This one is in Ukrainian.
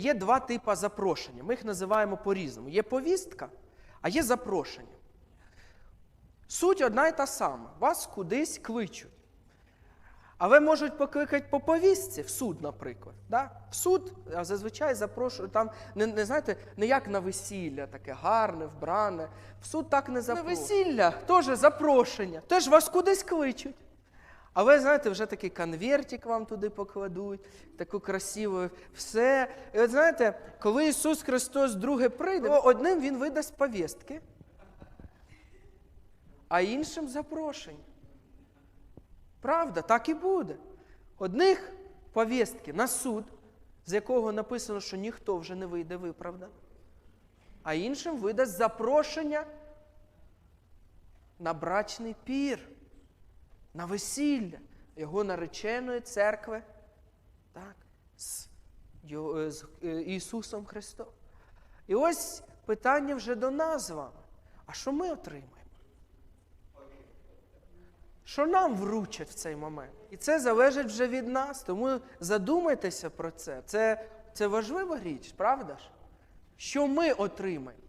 є два типи запрошення. Ми їх називаємо по-різному. Є повістка, а є запрошення. Суть одна і та сама. Вас кудись кличуть. А ви можуть покликати по повістці в суд, наприклад. Да? В суд зазвичай запрошують там, не, не знаєте, не як на весілля, таке гарне, вбране. В суд так не запрошують. На весілля теж запрошення. Теж вас кудись кличуть. А ви знаєте, вже такий конвертик вам туди покладуть, таку красиву все. І от знаєте, коли Ісус Христос друге прийде, одним Він видасть повістки, а іншим запрошення. Правда, так і буде. Одних повістки на суд, з якого написано, що ніхто вже не вийде виправдано, а іншим видасть запрошення на брачний пір, на весілля його нареченої церкви так, з, Його- е, з е, Ісусом Христом. І ось питання вже до нас вами. А що ми отримаємо? що нам вручать в цей момент. І це залежить вже від нас. Тому задумайтеся про це. Це, це важлива річ, правда ж? Що ми отримаємо?